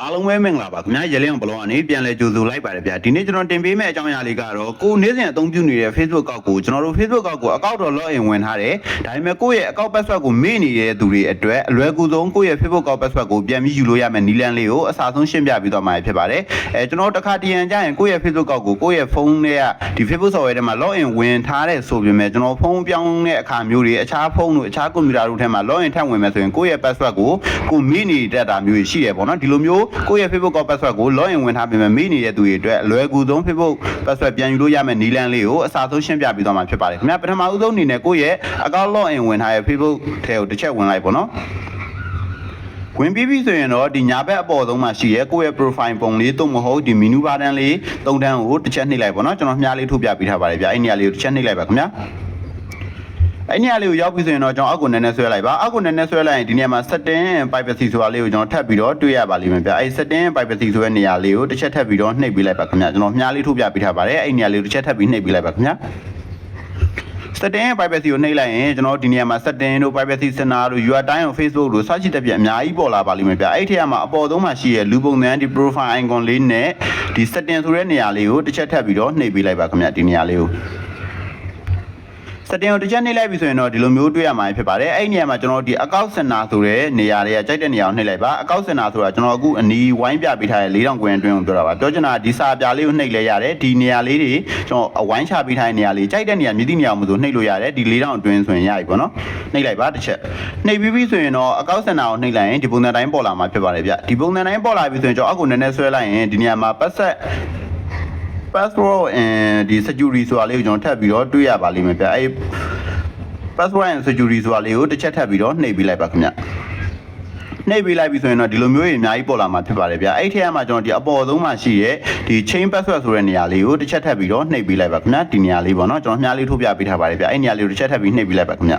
အားလုံးပဲမင်္ဂလာပါခင်ဗျာရလင်းအောင်ဘလောကနေပြန်လဲကြိုဆိုလိုက်ပါတယ်ဗျာဒီနေ့ကျွန်တော်တင်ပေးမယ့်အကြောင်းအရာလေးကတော့ကိုနေ့စဉ်အသုံးပြုနေတဲ့ Facebook ကောက်ကိုကျွန်တော်တို့ Facebook ကောက်ကိုအကောင့်တော့ login ဝင်ထားတယ်ဒါပေမဲ့ကိုယ့်ရဲ့အကောင့် password ကိုမေ့နေတဲ့သူတွေအတွက်အလွယ်ကူဆုံးကိုယ့်ရဲ့ Facebook ကောက် password ကိုပြန်ပြီးယူလို့ရမယ့်နည်းလမ်းလေးကိုအစားဆုံးရှင်းပြပြီးတော့မှာဖြစ်ပါတယ်အဲကျွန်တော်တစ်ခါတရံကြရင်ကိုယ့်ရဲ့ Facebook ကောက်ကိုကိုယ့်ရဲ့ဖုန်းထဲကဒီ Facebook software ထဲမှာ login ဝင်ထားတဲ့ဆိုပေမဲ့ကျွန်တော်ဖုန်းပြောင်းတဲ့အခါမျိုးတွေအခြားဖုန်းတို့အခြားကွန်ပျူတာတို့ထဲမှာ login ထပ်ဝင်မယ်ဆိုရင်ကိုယ့်ရဲ့ password ကိုကိုမေ့နေတတ်တာမျိုးရှိတယ်ပေါ့နော်ဒီလိုမျိုးကိုယ့်ရဲ့ Facebook ကောက် password ကို login ဝင်ထားပေမဲ့မေ့နေတဲ့သူတွေအတွက်အလွယ်ကူဆုံး Facebook password ပြန်ယူလို့ရမယ့်နည်းလမ်းလေးကိုအစားဆုံးရှင်းပြပြီးတော့မှာဖြစ်ပါတယ်ခင်ဗျာပထမဦးဆုံးအနေနဲ့ကိုယ့်ရဲ့ account login ဝင်ထားတဲ့ Facebook ထဲကိုတစ်ချက်ဝင်လိုက်ပေါ့နော်ဝင်ပြီးပြီဆိုရင်တော့ဒီညာဘက်အပေါ်ဆုံးမှာရှိရဲကိုယ့်ရဲ့ profile ပုံလေးသို့မဟုတ်ဒီ menu button လေးသုံးတန်းကိုတစ်ချက်နှိပ်လိုက်ပါတော့ကျွန်တော်မြားလေးထုတ်ပြပေးထားပါတယ်ဗျအဲ့နေရာလေးကိုတစ်ချက်နှိပ်လိုက်ပါခင်ဗျာ အဲ့နေရာလေးကိုရောက်ပြီဆိုရင်တော့ကျွန်တော်အောက်ကိုနည်းနည်းဆွဲလိုက်ပါအောက်ကိုနည်းနည်းဆွဲလိုက်ရင်ဒီနေရာမှာ setting privacy ဆိုတာလေးကိုကျွန်တော်ထပ်ပြီးတော့တွေ့ရပါလိမ့်မယ်ဗျအဲ့ setting privacy ဆိုတဲ့နေရာလေးကိုတစ်ချက်ထပ်ပြီးတော့နှိပ်ပေးလိုက်ပါခင်ဗျာကျွန်တော်မြားလေးထုတ်ပြပေးထားပါတယ်အဲ့နေရာလေးကိုတစ်ချက်ထပ်ပြီးနှိပ်ပေးလိုက်ပါခင်ဗျာ setting ရဲ့ privacy ကိုနှိပ်လိုက်ရင်ကျွန်တော်ဒီနေရာမှာ setting တို့ privacy center တို့ your time တို့ Facebook တို့ search တက်ပြအများကြီးပေါ်လာပါလိမ့်မယ်ဗျအဲ့ထက်မှာအပေါ်ဆုံးမှာရှိရဲ့လူပုံစံဒီ profile icon လေးနဲ့ဒီ setting ဆိုတဲ့နေရာလေးကိုတစ်ချက်ထပ်ပြီးတော့နှိပ်ပေးလိုက်ပါခင်ဗျဒီနေရာလေးကို setting ကိုတစ်ချက်နှိပ်လိုက်ပြီဆိုရင်တော့ဒီလိုမျိုးတွေ့ရမှာဖြစ်ပါတယ်အဲ့ဒီနေရာမှာကျွန်တော်ဒီ account center ဆိုတဲ့နေရာတွေကကြိုက်တဲ့နေရာကိုနှိပ်လိုက်ပါ account center ဆိုတာကျွန်တော်အခုအနီးဝိုင်းပြပေးထားတဲ့4000ကွင်အတွင်းကိုပြောတာပါပြောချင်တာဒီစာပြလေးကိုနှိပ်လဲရတယ်ဒီနေရာလေးတွေကျွန်တော်အဝိုင်းချပေးထားတဲ့နေရာလေးကြိုက်တဲ့နေရာမြည်သည့်နေရာမှာဆိုနှိပ်လို့ရတယ်ဒီ4000အတွင်းဆိုရင်ရပြီပေါ့နော်နှိပ်လိုက်ပါတစ်ချက်နှိပ်ပြီးပြီဆိုရင်တော့ account center ကိုနှိပ်လိုက်ရင်ဒီပုံစံတိုင်းပေါ်လာမှာဖြစ်ပါတယ်ဗျဒီပုံစံတိုင်းပေါ်လာပြီဆိုရင်ကျွန်တော်အောက်ကိုနည်းနည်းဆွဲလိုက်ရင်ဒီနေရာမှာပတ်ဆက် password and ဒီ security ဆိုတာလေးကိုကျွန်တော်ထပ်ပြီးတော့တွေ့ရပါလိမ့်မယ်ဗျအဲ့ password and security ဆိုတာလေးကိုတစ်ချက်ထပ်ပြီးတော့နှိပ်ပေးလိုက်ပါခင်ဗျနှိပ်ပေးလိုက်ပြီဆိုရင်တော့ဒီလိုမျိုးကြီးအများကြီးပေါ်လာမှာဖြစ်ပါတယ်ဗျအဲ့ထက်မှာကျွန်တော်ဒီအပေါ်ဆုံးမှာရှိရဲ့ဒီ chain password ဆိုတဲ့နေရာလေးကိုတစ်ချက်ထပ်ပြီးတော့နှိပ်ပေးလိုက်ပါခင်ဗျဒီနေရာလေးပေါ့နော်ကျွန်တော်မြားလေးထုတ်ပြပေးထားပါတယ်ဗျအဲ့နေရာလေးကိုတစ်ချက်ထပ်ပြီးနှိပ်ပေးလိုက်ပါခင်ဗျ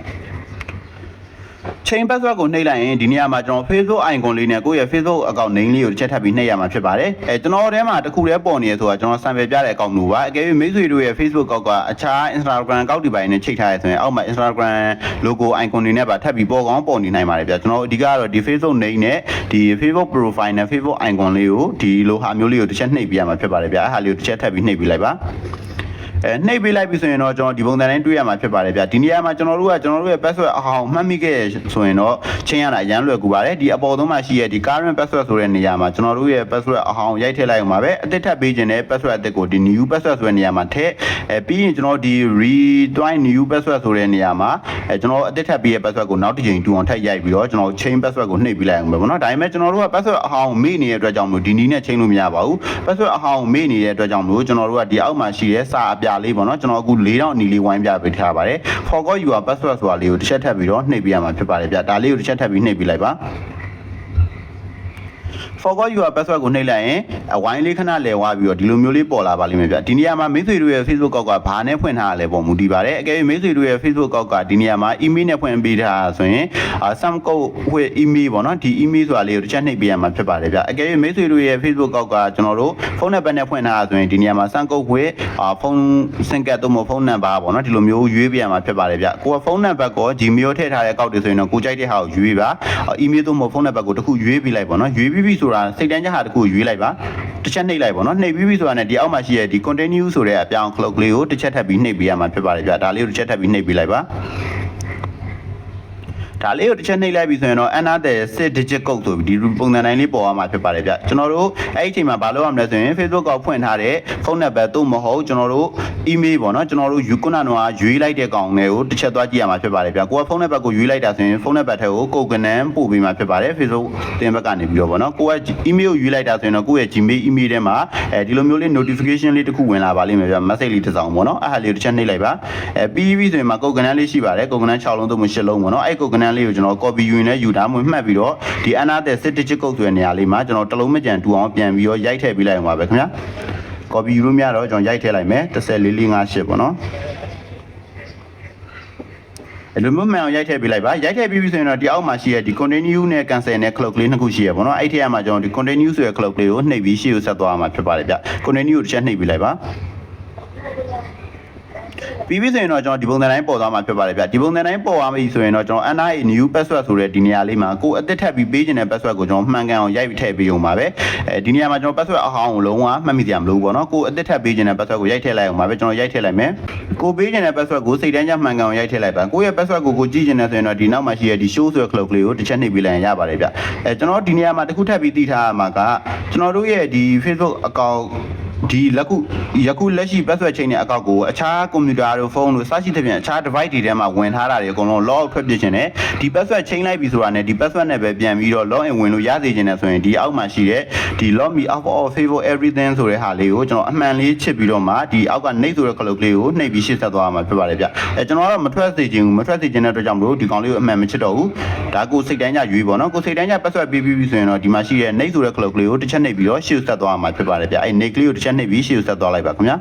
chain password ကိုနှိပ်လိုက်ရင်ဒီနေရာမှာကျွန်တော် Facebook icon လေးနဲ့ကိုယ့်ရဲ့ Facebook account name လေးကိုတစ်ချက်ထပ်ပြီးနှိပ်ရမှာဖြစ်ပါတယ်အဲကျွန်တော်ထဲမှာတစ်ခုတည်းပေါ်နေရဆိုတာကျွန်တော် sample ပြတဲ့ account လို့ပါအကယ်၍မိတ်ဆွေတို့ရဲ့ Facebook account ကအခြား Instagram account တွေပိုင်းနဲ့ချိတ်ထားရဆိုရင်အောက်မှာ Instagram logo icon တွေနဲ့ပါထပ်ပြီးပေါ်ကောင်းပေါ်နေနိုင်ပါတယ်ဗျကျွန်တော်အဓိကကတော့ဒီ Facebook name နဲ့ဒီ Facebook profile နဲ့ Facebook icon လေးကိုဒီလိုဟာမျိုးလေးကိုတစ်ချက်နှိပ်ပြရမှာဖြစ်ပါတယ်ဗျအဲ့ဟာလေးကိုတစ်ချက်ထပ်ပြီးနှိပ်ပြလိုက်ပါ အဲနှိပ်ပေးလိုက်ပြီဆိုရင်တော့ကျွန်တော်ဒီပုံစံတိုင်းတွေ့ရမှာဖြစ်ပါတယ်ဗျဒီနေရာမှာကျွန်တော်တို့ကကျွန်တော်တို့ရဲ့ password အဟောင်းမှတ်မိခဲ့ဆိုရင်တော့ချင်းရတာအရန်လွယ်ကူပါတယ်ဒီအပေါ်ဆုံးမှာရှိရဲ့ဒီ current password ဆိုတဲ့နေရာမှာကျွန်တော်တို့ရဲ့ password အဟောင်းရိုက်ထည့်လိုက်အောင်ပါပဲအသစ်ထပ်ပေးခြင်းနဲ့ password အသစ်ကိုဒီ new password ဆိုတဲ့နေရာမှာထည့်အဲပြီးရင်ကျွန်တော်ဒီ retwine new password ဆိုတဲ့နေရာမှာအဲကျွန်တော်အသစ်ထပ်ပေးရဲ့ password ကိုနောက်တစ်ချိန်တူအောင်ထပ်ရိုက်ပြီးတော့ကျွန်တော် chain password ကိုနှိပ်ပေးလိုက်အောင်ပဲပေါ့နော်ဒါပေမဲ့ကျွန်တော်တို့က password အဟောင်းမေ့နေတဲ့အတွက်ကြောင့်မလို့ဒီနည်းနဲ့ချိန်လို့မရပါဘူး password အဟောင်းမေ့နေတဲ့အတွက်ကြောင့်မလို့ကျွန်တော်တို့ကဒီအောက်မှာရှိတဲ့စာအပြလေးပေါ့နော်ကျွန်တော်အခု4000အနီလေးဝိုင်းပြပေးထားပါတယ် forgot your password ဆိုတာလေးကိုတစ်ချက်ထပ်ပြီးတော့နှိပ်ပြရမှာဖြစ်ပါတယ်ဗျဒါလေးကိုတစ်ချက်ထပ်ပြီးနှိပ်ပြလိုက်ပါ forgot your password ကိုနှိပ်လိုက်ရင်အဝိုင်းလေးခဏလဲဝါပြီးတော့ဒီလိုမျိုးလေးပေါ်လာပါလိမ့်မယ်ဗျဒီနေရာမှာမိတ်ဆွေတို့ရဲ့ Facebook ကောက်ကဘာနဲ့ဖွင့်ထားရလဲပေါ့မူတည်ပါတယ်အကယ်၍မိတ်ဆွေတို့ရဲ့ Facebook ကောက်ကဒီနေရာမှာ email နဲ့ဖွင့်ပေးထားဆိုရင် some code with email ပေါ့နော်ဒီ email ဆိုတာလေးကိုတစ်ချက်နှိပ်ပေးရမှာဖြစ်ပါတယ်ဗျအကယ်၍မိတ်ဆွေတို့ရဲ့ Facebook ကောက်ကကျွန်တော်တို့ဖုန်းနံပါတ်နဲ့ဖွင့်ထားရဆိုရင်ဒီနေရာမှာ some code with ဖုန်းစင်ကတ်တို့မဖုန်းနံပါတ်ပေါ့နော်ဒီလိုမျိုးရွေးပေးရမှာဖြစ်ပါတယ်ဗျကိုကဖုန်းနံပါတ်ကို Gmail ထည့်ထားတဲ့ကောက်တွေဆိုရင်တော့ကိုကြိုက်တဲ့ဟာကိုရွေးပါ email တို့မဖုန်းနံပါတ်ကိုတစ်ခုရွေးပေးလိုက်ပေါ့နော်ရွေးပြီးပြီဆိုတာစိတ်တန်းချက်ဟာတစ်ခုရွေးလိုက်ပါတစ်ချက်နှိပ်လိုက်ပေါ့နော်နှိပ်ပြီးပြီဆိုတာနဲ့ဒီအောက်မှာရှိတဲ့ဒီ continue ဆိုတဲ့အပြောင်း clock လေးကိုတစ်ချက်ထပ်ပြီးနှိပ်ပေးရမှာဖြစ်ပါတယ်ဗျဒါလေးကိုတစ်ချက်ထပ်ပြီးနှိပ်ပေးလိုက်ပါ ဒါလေးကိုတစ်ချက်နှိပ်လိုက်ပြီဆိုရင်တော့ another 6 digit code ဆိုပြီးဒီပုံစံတိုင်းလေးပေါ်ရမှာဖြစ်ပါတယ်ဗျကျွန်တော်တို့အဲ့ဒီအချိန်မှာဘာလုပ်ရမလဲဆိုရင် Facebook ကောက်ဖွင့်ထားတဲ့ဖုန်းနံပါတ်သို့မဟုတ်ကျွန်တော်တို့ email ပေါ့နော်ကျွန်တော်တို့ယူခုနကတော့ရွေးလိုက်တဲ့ကောင်တွေကိုတစ်ချက်သွားကြည့်ရမှာဖြစ်ပါတယ်ဗျကိုကဖုန်းနံပါတ်ကိုရွေးလိုက်တာဆိုရင်ဖုန်းနံပါတ်ထဲကိုကိုကနန်းပို့ပေးမှာဖြစ်ပါတယ် Facebook တင်ဘက်ကနေပြီးတော့ပေါ့နော်ကိုက email ကိုရွေးလိုက်တာဆိုရင်တော့ကိုယ့်ရဲ့ Gmail email ထဲမှာအဲဒီလိုမျိုးလေး notification လေးတစ်ခုဝင်လာပါလိမ့်မယ်ဗျ message လေးတစ်စောင်ပေါ့နော်အဲ့ဟာလေးကိုတစ်ချက်နှိပ်လိုက်ပါအဲပြီးပြီဆိုရင်မှာကိုကနန်းလေးရှိပါတယ်ကိုကနန်း6လုံးသို့မဟုတ်10လုံးပေါ့နော်အဲ့ကိုကနန်းလေးကိုကျွန်တော် copy ယူရင်လည်းယူတာမှမှတ်ပြီးတော့ဒီ another 6 digit code ဆိုတဲ့နေရာလေးမှာကျွန်တော်တစ်လုံးမကြံတူအောင်ပြန်ပြီးတော့ရိုက်ထည့်ပေးလိုက်အောင်ပါပဲခင်ဗျာ copy ယူလို့မရတော့ကျွန်တော်ရိုက်ထည့်လိုက်မယ်14458ပေါ့နော်အဲ့လိုမျိုးမှန်အောင်ရိုက်ထည့်ပေးလိုက်ပါရိုက်ထည့်ပြီးပြီဆိုရင်တော့ဒီအောက်မှာရှိတဲ့ဒီ continue နဲ့ cancel နဲ့ clock လေးနှစ်ခုရှိရပေါ့နော်အဲ့ထည့်ရမှာကျွန်တော်ဒီ continue ဆိုတဲ့ clock လေးကိုနှိပ်ပြီးရှေ့ကိုဆက်သွားမှာဖြစ်ပါတယ်ဗျ continue ကိုတစ်ချက်နှိပ်ပေးလိုက်ပါ ပြီးပြီဆိုရင်တော့ကျွန်တော်ဒီပုံစံတိုင်းပေါ်သွားမှာဖြစ်ပါတယ်ဗျဒီပုံစံတိုင်းပေါ်သွားပြီဆိုရင်တော့ကျွန်တော် NIA new password ဆိုတဲ့ဒီနေရာလေးမှာကိုယ်အသစ်ထပ်ပြီးပေးခြင်းတဲ့ password ကိုကျွန်တော်မှန်ကန်အောင်ရိုက်ပြီးထည့်ပေးအောင်ပါပဲအဲဒီနေရာမှာကျွန်တော် password အဟောင်းကိုလုံးဝမှတ်မိစရာမလိုဘူးပေါ့နော်ကိုယ်အသစ်ထပ်ပေးခြင်းတဲ့ password ကိုရိုက်ထည့်လိုက်အောင်ပါပဲကျွန်တော်ရိုက်ထည့်လိုက်မယ်ကိုပေးခြင်းတဲ့ password ကိုစိတ်တိုင်းကြမှန်ကန်အောင်ရိုက်ထည့်လိုက်ပါကိုယ့်ရဲ့ password ကိုကိုကြည့်ခြင်းနဲ့ဆိုရင်တော့ဒီနောက်မှာရှိတဲ့ဒီ show ဆိုတဲ့ clock လေးကိုတစ်ချက်နှိပ်ပေးလိုက်ရင်ရပါတယ်ဗျအဲကျွန်တော်ဒီနေရာမှာတစ်ခုထပ်ပြီးတည်ထားရမှာကကျွန်တော်တို့ရဲ့ဒီ Facebook account ဒီလက်ခုယခုလက်ရှိ password ချိန်တဲ့အကောက်ကိုအခြားကွန်ပျူတာတို့ဖုန်းတို့စရှိသဖြင့်အခြား device တွေထဲမှာဝင်ထားတာတွေအကုန်လုံး log out ထွက်ပြခြင်းနဲ့ဒီ password ချိန်လိုက်ပြီဆိုတာနဲ့ဒီ password နဲ့ပဲပြန်ပြီးတော့ log in ဝင်လို့ရသေးခြင်းနဲ့ဆိုရင်ဒီအောက်မှာရှိတဲ့ဒီ log me out of Facebook everything ဆိုတဲ့ဟာလေးကိုကျွန်တော်အမှန်လေးချစ်ပြီးတော့မှဒီအောက်ကနှိပ်ဆိုတဲ့ clock လေးကိုနှိပ်ပြီးရှင်းဆက်သွားမှာဖြစ်ပါတယ်ဗျအဲကျွန်တော်ကတော့မထွက်စေခြင်းဘူးမထွက်စေခြင်းတဲ့အတွက်ကြောင့်မလို့ဒီကောင်လေးကိုအမှန်မချစ်တော့ဘူးဒါကိုစိတ်တိုင်းကြရွေးပေါ့နော်ကိုစိတ်တိုင်းကြ password ပေးပြီးပြီဆိုရင်တော့ဒီမှာရှိတဲ့နှိပ်ဆိုတဲ့ clock လေးကိုတစ်ချက်နှိပ်ပြီးတော့ရှင်းဆက်သွားမှာဖြစ်ပါတယ်ဗျအဲနှိပ်ကလေးကိုတစ်ချက်နှိပ်ပြီးရှင်းဆက်သွားလိုက်ပါခင်ဗျာ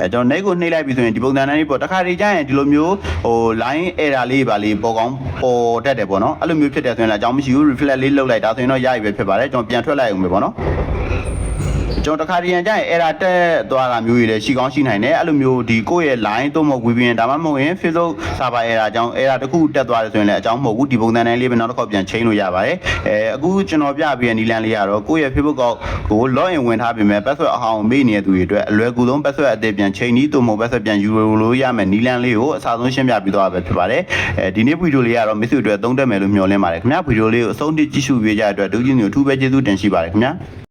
အဲကျွန်တော် net ကိုနှိပ်လိုက်ပြီဆိုရင်ဒီပုံစံတိုင်းလေးပေါ့တခါတည်းကျရင်ဒီလိုမျိုးဟို line error လေးပါလေးပေါ်ကောင်းပေါ်တတ်တယ်ပေါ့နော်အဲ့လိုမျိုးဖြစ်တယ်ဆိုရင်လည်းအကြောင်းမရှိဘူး reflect လေးလုပ်လိုက်ဒါဆိုရင်တော့ရပြီပဲဖြစ်ပါတယ်ကျွန်တော်ပြန်ထွက်လိုက်အောင်ပဲပေါ့နော် ကျွန်တော်တခါတည်းကျရင် error တက်သွားတာမျိုးတွေလည်းရှိကောင်းရှိနိုင်တယ်အဲ့လိုမျိုးဒီကိုယ့်ရဲ့ line သို့မဟုတ် VPN ဒါမှမဟုတ်ရင် Facebook server error အကြောင်း error တစ်ခုတက်သွားတယ်ဆိုရင်လည်းအကြောင်းမဟုတ်ဘူးဒီပုံစံတိုင်းလေးပဲနောက်တစ်ခေါက်ပြန်ချိန်လို့ရပါတယ်အဲအခုကျွန်တော်ပြပြတဲ့နီလန်လေးကတော့ကိုယ့်ရဲ့ Facebook ကို log in ဝင်ထားပြီမဲ့ password အဟောင်းမေ့နေတဲ့သူတွေအတွက်အလွယ်ကူဆုံး password အသစ်ပြန်ချိန်နည်းသို့မဟုတ် password ပြန်ယူလို့ရမယ်နီလန်လေးကိုအစားဆုံးရှင်းပြပြီးတော့ပဲဖြစ်ပါတယ်အဲဒီနေ့ဗီဒီယိုလေးကတော့ miss တွေအတွက်သုံးတက်မယ်လို့မျှော်လင့်ပါတယ်ခင်ဗျာဗီဒီယိုလေးကိုအဆုံးထိကြည့်ရှုပေးကြတဲ့အတွက်ဒုကြီးမျိုးအထူးပဲကျေးဇူးတင်ရှိပါတယ်ခင်ဗျာ